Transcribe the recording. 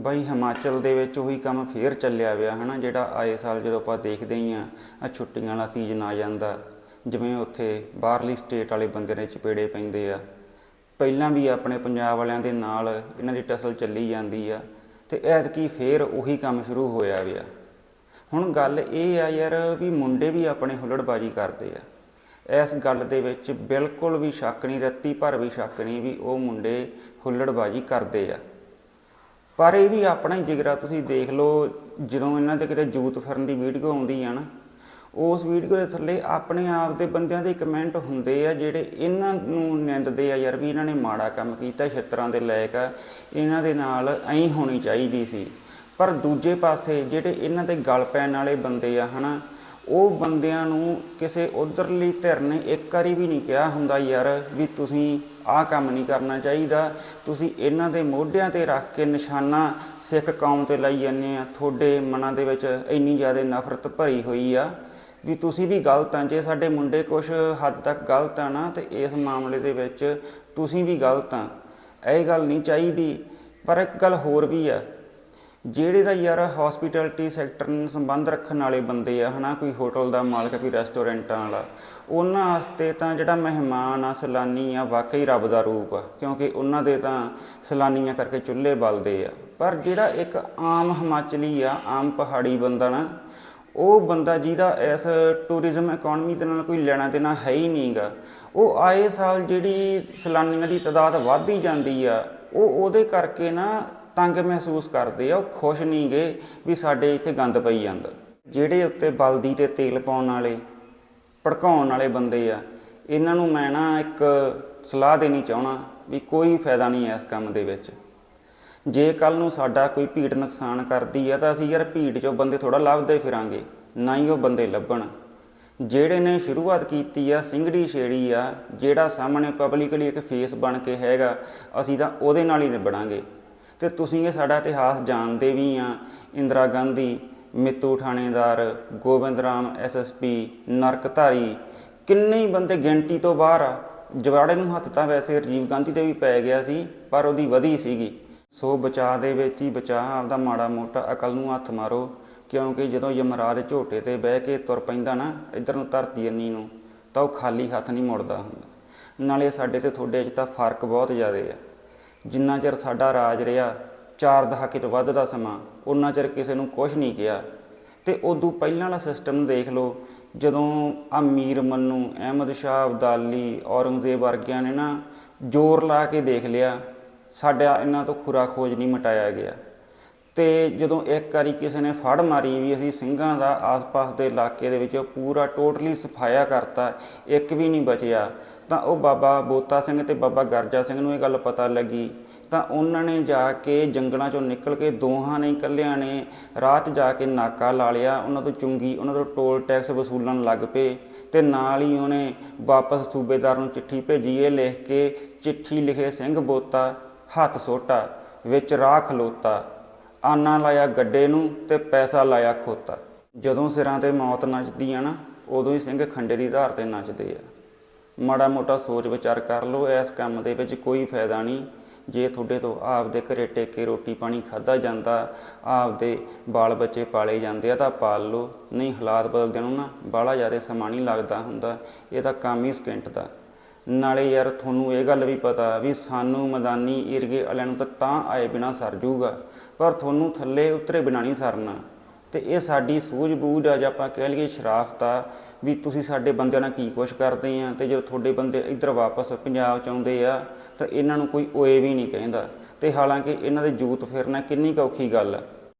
ਬਾਈ ਹਿਮਾਚਲ ਦੇ ਵਿੱਚ ਉਹੀ ਕੰਮ ਫੇਰ ਚੱਲਿਆ ਪਿਆ, ਹਨਾ, ਜਿਹੜਾ ਆਏ ਸਾਲ ਜਦੋਂ ਆਪਾਂ ਦੇਖਦੇ ਹੀ ਆ ਆ ਛੁੱਟੀਆਂ ਵਾਲਾ ਸੀਜ਼ਨ ਆ ਜਾਂਦਾ, ਜਿਵੇਂ ਉੱਥੇ ਬਾਹਰਲੀ ਸਟੇਟ ਵਾਲੇ ਬੰਦੇ ਨੇ ਚਪੇੜੇ ਪੈਂਦੇ ਆ। ਪਹਿਲਾਂ ਵੀ ਆਪਣੇ ਪੰਜਾਬ ਵਾਲਿਆਂ ਦੇ ਨਾਲ ਇਹਨਾਂ ਦੀ ਟਸਲ ਚੱਲੀ ਜਾਂਦੀ ਆ, ਤੇ ਐਤਕੀ ਫੇਰ ਉਹੀ ਕੰਮ ਸ਼ੁਰੂ ਹੋਇਆ ਪਿਆ। ਹੁਣ ਗੱਲ ਇਹ ਆ ਯਾਰ ਵੀ ਮੁੰਡੇ ਵੀ ਆਪਣੇ ਹੁੱਲੜਬਾਜੀ ਕਰਦੇ ਆ। ਇਸ ਗੱਲ ਦੇ ਵਿੱਚ ਬਿਲਕੁਲ ਵੀ ਸ਼ੱਕ ਨਹੀਂ, ਰੱਤੀ ਭਰ ਵੀ ਸ਼ੱਕ ਨਹੀਂ ਵੀ ਉਹ ਮੁੰਡੇ ਹੁੱਲੜਬਾਜੀ ਕਰਦੇ ਆ। ਪਰ ਇਹ ਵੀ ਆਪਣਾ ਹੀ ਜਿਗਰਾ, ਤੁਸੀਂ ਦੇਖ ਲਓ, ਜਦੋਂ ਇਹਨਾਂ ਦੇ ਕਿਤੇ ਜੂਤ ਫਿਰਨ ਦੀ ਵੀਡੀਓ ਆਉਂਦੀ ਆ ਨਾ, ਉਸ ਵੀਡੀਓ ਦੇ ਥੱਲੇ ਆਪਣੇ ਆਪ ਦੇ ਬੰਦਿਆਂ ਦੇ ਕਮੈਂਟ ਹੁੰਦੇ ਆ, ਜਿਹੜੇ ਇਹਨਾਂ ਨੂੰ ਨਿੰਦਦੇ ਆ, ਯਾਰ ਵੀ ਇਹਨਾਂ ਨੇ ਮਾੜਾ ਕੰਮ ਕੀਤਾ, ਛਿੱਤਰਾਂ ਦੇ ਲਾਇਕ ਆ, ਇਹਨਾਂ ਦੇ ਨਾਲ ਐਂ ਹੋਣੀ ਚਾਹੀਦੀ ਸੀ। ਪਰ ਦੂਜੇ ਪਾਸੇ ਜਿਹੜੇ ਇਹਨਾਂ ਤੇ ਗਲ ਪੈਣ ਵਾਲੇ ਬੰਦੇ ਆ, ਹਨਾ ਉਹ ਬੰਦਿਆਂ ਨੂੰ ਕਿਸੇ ਉਧਰਲੀ ਧਿਰ ਨੇ ਇੱਕ ਵਾਰੀ ਵੀ ਨਹੀਂ ਕਿਹਾ ਹੁੰਦਾ ਯਾਰ ਵੀ ਤੁਸੀਂ ਆਹ ਕੰਮ ਨਹੀਂ ਕਰਨਾ ਚਾਹੀਦਾ। ਤੁਸੀਂ ਇਹਨਾਂ ਦੇ ਮੋਢਿਆਂ ਤੇ ਰੱਖ ਕੇ ਨਿਸ਼ਾਨਾ ਸਿੱਖ ਕੌਮ ਤੇ ਲਾਈ ਜਾਂਦੇ ਆ। ਤੁਹਾਡੇ ਮਨਾਂ ਦੇ ਵਿੱਚ ਇੰਨੀ ਜ਼ਿਆਦਾ ਨਫ਼ਰਤ ਭਰੀ ਹੋਈ ਆ ਵੀ ਤੁਸੀਂ ਵੀ ਗਲਤ ਆ। ਜੇ ਸਾਡੇ ਮੁੰਡੇ ਕੁਝ ਹੱਦ ਤੱਕ ਗਲਤ ਆ ਨਾ ਤੇ ਇਸ ਮਾਮਲੇ ਦੇ ਵਿੱਚ ਤੁਸੀਂ ਵੀ ਗਲਤ ਆ। ਇਹ ਗੱਲ ਨਹੀਂ ਚਾਹੀਦੀ। ਪਰ ਇੱਕ ਗੱਲ ਹੋਰ ਵੀ ਆ ਜਿਹੜੇ ਦਾ ਯਾਰ ਹਸਪਿਟੈਲਿਟੀ ਸੈਕਟਰ ਨਾਲ ਸੰਬੰਧ ਰੱਖਣ ਵਾਲੇ ਬੰਦੇ ਆ, ਹਨਾ, ਕੋਈ ਹੋਟਲ ਦਾ ਮਾਲਕ ਆ ਕੋਈ ਰੈਸਟੋਰੈਂਟਾਂ ਵਾਲਾ, ਉਹਨਾਂ ਵਾਸਤੇ ਤਾਂ ਜਿਹੜਾ ਮਹਿਮਾਨ ਆ, ਸੈਲਾਨੀ ਆ, ਵਾਕਈ ਰੱਬ ਦਾ ਰੂਪ ਆ, ਕਿਉਂਕਿ ਉਹਨਾਂ ਦੇ ਤਾਂ ਸੈਲਾਨੀਆਂ ਕਰਕੇ ਚੁੱਲ੍ਹੇ ਬਲਦੇ ਆ। ਪਰ ਜਿਹੜਾ ਇੱਕ ਆਮ ਹਿਮਾਚਲੀ ਆ, ਆਮ ਪਹਾੜੀ ਬੰਦਾ ਨਾ, ਉਹ ਬੰਦਾ ਜਿਹਦਾ ਇਸ ਟੂਰਿਜ਼ਮ ਇਕਨੋਮੀ ਦੇ ਨਾਲ ਕੋਈ ਲੈਣਾ ਦੇਣਾ ਹੈ ਹੀ ਨਹੀਂਗਾ ਉਹ ਆਏ ਸਾਲ ਜਿਹੜੀ ਸੈਲਾਨੀਆਂ ਦੀ ਤਾਦਾਦ ਵੱਧਦੀ ਜਾਂਦੀ ਆ, ਉਹ ਉਹਦੇ ਕਰਕੇ ਨਾ ਤੰਗ ਮਹਿਸੂਸ ਕਰਦੇ ਆ, ਉਹ ਖੁਸ਼ ਨਹੀਂ ਗਏ ਵੀ ਸਾਡੇ ਇੱਥੇ ਗੰਦ ਪਈ ਜਾਂਦਾ। ਜਿਹੜੇ ਉੱਤੇ ਬਲਦੀ ਤੇ ਤੇਲ ਪਾਉਣ ਵਾਲੇ, ਭੜਕਾਉਣ ਵਾਲੇ ਬੰਦੇ ਆ, ਇਹਨਾਂ ਨੂੰ ਮੈਂ ਨਾ ਇੱਕ ਸਲਾਹ ਦੇਣੀ ਚਾਹਣਾ ਵੀ ਕੋਈ ਫਾਇਦਾ ਨਹੀਂ ਹੈ ਇਸ ਕੰਮ ਦੇ ਵਿੱਚ। ਜੇ ਕੱਲ ਨੂੰ ਸਾਡਾ ਕੋਈ ਭੀੜ ਨੁਕਸਾਨ ਕਰਦੀ ਆ, ਤਾਂ ਅਸੀਂ ਯਾਰ ਭੀੜ ਚੋਂ ਬੰਦੇ ਥੋੜਾ ਲੱਭਦੇ ਫਿਰਾਂਗੇ, ਨਾ ਹੀ ਉਹ ਬੰਦੇ ਲੱਭਣ। ਜਿਹੜੇ ਨੇ ਸ਼ੁਰੂਆਤ ਕੀਤੀ ਆ, ਸਿੰਗੜੀ ਛੇੜੀ ਆ, ਜਿਹੜਾ ਸਾਹਮਣੇ ਪਬਲਿਕਲੀ ਇੱਕ ਫੇਸ ਬਣ ਕੇ ਹੈਗਾ, ਅਸੀਂ ਤਾਂ ਉਹਦੇ ਨਾਲ ਹੀ ਨਿਬੜਾਂਗੇ। ਤੇ ਤੁਸੀਂ ਇਹ ਸਾਡਾ ਇਤਿਹਾਸ ਜਾਣਦੇ ਵੀ ਆ। ਇੰਦਰਾ ਗਾਂਧੀ, ਮਿੱਤੂ ਥਾਣੇਦਾਰ, ਗੋਬਿੰਦ ਰਾਮ ਐਸਐਸਪੀ ਨਰਕਧਾਰੀ, ਕਿੰਨੇ ਹੀ ਬੰਦੇ ਗਿਣਤੀ ਤੋਂ ਬਾਹਰ ਆ। ਜਵਾੜੇ ਨੂੰ ਹੱਥ ਤਾਂ ਵੈਸੇ ਰਾਜੀਵ ਗਾਂਧੀ ਤੇ ਵੀ ਪੈ ਗਿਆ ਸੀ, ਪਰ ਉਹਦੀ ਵਧੀ ਸੀਗੀ। ਸੋ ਬਚਾ ਦੇ ਵਿੱਚ ਹੀ ਬਚਾ, ਆਪਦਾ ਮਾੜਾ ਮੋਟਾ ਅਕਲ ਨੂੰ ਹੱਥ ਮਾਰੋ, ਕਿਉਂਕਿ ਜਦੋਂ ਯਮਰਾਜ ਝੋਟੇ ਤੇ ਬਹਿ ਕੇ ਤੁਰ ਪੈਂਦਾ ਨਾ, ਇਧਰ ਨੂੰ ਧਰਤੀ ਅੰਨੀ ਨੂੰ, ਤਾਂ ਉਹ ਖਾਲੀ ਹੱਥ ਨਹੀਂ ਮੁੜਦਾ ਹੁੰਦਾ। ਨਾਲੇ ਸਾਡੇ ਤੇ ਤੁਹਾਡੇ 'ਚ ਤਾਂ ਫ਼ਰਕ ਬਹੁਤ ਜ਼ਿਆਦਾ ਆ। ਜਿੰਨਾ ਚਿਰ ਸਾਡਾ ਰਾਜ ਰਿਹਾ, ਚਾਰ ਦਹਾਕੇ ਤੋਂ ਵੱਧ ਦਾ ਸਮਾਂ ਉਹਨਾਂ ਚਿਰ ਕਿਸੇ ਨੂੰ ਕੁਝ ਨਹੀਂ ਕਿਹਾ। ਤੇ ਉਦੋਂ ਪਹਿਲਾਂ ਵਾਲਾ ਸਿਸਟਮ ਦੇਖ ਲਓ, ਜਦੋਂ ਅਮੀਰ ਮੰਨੂ, ਅਹਿਮਦ ਸ਼ਾਹ, ਅਬਦਾਲੀ, ਔਰੰਗਜ਼ੇਬ ਵਰਗਿਆਂ ਨੇ ਨਾ ਜ਼ੋਰ ਲਾ ਕੇ ਦੇਖ ਲਿਆ, ਸਾਡਾ ਇਹਨਾਂ ਤੋਂ ਖੁਰਾ ਖੋਜ ਨਹੀਂ ਮਟਾਇਆ ਗਿਆ। ਤੇ ਜਦੋਂ ਇੱਕ ਵਾਰੀ ਕਿਸੇ ਨੇ ਫੜ ਮਾਰੀ ਵੀ ਅਸੀਂ ਸਿੰਘਾਂ ਦਾ ਆਸ-ਪਾਸ ਦੇ ਇਲਾਕੇ ਦੇ ਵਿੱਚ ਪੂਰਾ ਟੋਟਲੀ ਸਫਾਇਆ ਕਰਤਾ, ਇੱਕ ਵੀ ਨਹੀਂ ਬਚਿਆ, ਤਾਂ ਉਹ ਬਾਬਾ ਬੋਤਾ ਸਿੰਘ ਤੇ ਬਾਬਾ ਗਰਜਾ ਸਿੰਘ ਨੂੰ ਇਹ ਗੱਲ ਪਤਾ ਲੱਗੀ। ਤਾਂ ਉਹਨਾਂ ਨੇ ਜਾ ਕੇ ਜੰਗਲਾਂ ਚੋਂ ਨਿਕਲ ਕੇ ਦੋਹਾਂ ਨੇ ਇਕੱਲਿਆਂ ਨੇ ਰਾਹ 'ਚ ਜਾ ਕੇ ਨਾਕਾ ਲਾ ਲਿਆ, ਉਹਨਾਂ ਤੋਂ ਚੁੰਗੀ, ਉਹਨਾਂ ਤੋਂ ਟੋਲ ਟੈਕਸ ਵਸੂਲਣ ਲੱਗ ਪਏ ਤੇ ਨਾਲ ਹੀ ਉਹਨੇ ਵਾਪਸ ਸੂਬੇਦਾਰ ਨੂੰ ਚਿੱਠੀ ਭੇਜੀ। ਇਹ ਲਿਖ ਕੇ ਚਿੱਠੀ ਲਿਖੇ ਸਿੰਘ ਬੋਤਾ ਹੱਥ ਸੋਟਾ, ਵਿੱਚ ਰਾਹ ਖਲੋਤਾ ਆਨਾ ਲਾਇਆ ਗੱਡੇ ਨੂੰ ਤੇ ਪੈਸਾ ਲਾਇਆ ਖੋਤਾ। ਜਦੋਂ ਸਿਰਾਂ ਤੇ ਮੌਤ ਨੱਚਦੀ ਆ ਨਾ, ਉਦੋਂ ਹੀ ਸਿੰਘ ਖੰਡੇ ਦੀ ਧਾਰ ਤੇ ਨੱਚਦੇ ਆ। ਮਾੜਾ ਮੋਟਾ ਸੋਚ ਵਿਚਾਰ ਕਰ ਲਓ, ਇਸ ਕੰਮ ਦੇ ਵਿੱਚ ਕੋਈ ਫਾਇਦਾ ਨਹੀਂ। ਜੇ ਤੁਹਾਡੇ ਤੋਂ ਆਪਦੇ ਘਰੇ ਟੇਕੇ ਰੋਟੀ ਪਾਣੀ ਖਾਦਾ ਜਾਂਦਾ, ਆਪਦੇ ਬਾਲ ਬੱਚੇ ਪਾਲੇ ਜਾਂਦੇ ਆ ਤਾਂ ਪਾਲ ਲਓ। ਨਹੀਂ ਹਾਲਾਤ ਬਦਲਦੇ ਨੂੰ ਨਾ ਬਾਹਲਾ ਜ਼ਿਆਦਾ ਸਮਾਂ ਨਹੀਂ ਲੱਗਦਾ ਹੁੰਦਾ, ਇਹ ਤਾਂ ਕੰਮ ਹੀ ਸਕਿੰਟ ਦਾ। ਨਾਲੇ ਯਾਰ, ਤੁਹਾਨੂੰ ਇਹ ਗੱਲ ਵੀ ਪਤਾ ਵੀ ਸਾਨੂੰ ਮੈਦਾਨੀ ਏਰੀਏ ਵਾਲਿਆਂ ਨੂੰ ਤਾਂ ਤਾਂ ਆਏ ਬਿਨਾ ਸਰ ਜੂਗਾ। ਪਰ ਤੁਹਾਨੂੰ ਥੱਲੇ ਉਤਰੇ ਬਿਨਾਂ ਨਹੀਂ ਸਰਨਾ। ਤੇ ਇਹ ਸਾਡੀ ਸੂਝ-ਬੂਝ ਆ ਜਾਂ ਆਪਾਂ ਕਹਿ ਲਈਏ ਸ਼ਰਾਫਤ ਆ, ਵੀ ਤੁਸੀਂ ਸਾਡੇ ਬੰਦਿਆਂ ਨਾਲ ਕੀ ਕੁਛ ਕਰਦੇ ਆ, ਤੇ ਜਦੋਂ ਤੁਹਾਡੇ ਬੰਦੇ ਇੱਧਰ ਵਾਪਸ ਪੰਜਾਬ ਚ ਆਉਂਦੇ ਆ, ਤਾਂ ਇਹਨਾਂ ਨੂੰ ਕੋਈ ਓਏ ਵੀ ਨਹੀਂ ਕਹਿੰਦਾ। ਤੇ ਹਾਲਾਂਕਿ ਇਹਨਾਂ ਦੇ ਜੂਤ ਫਿਰਨਾ ਕਿੰਨੀ ਕੁ ਔਖੀ ਗੱਲ ਆ।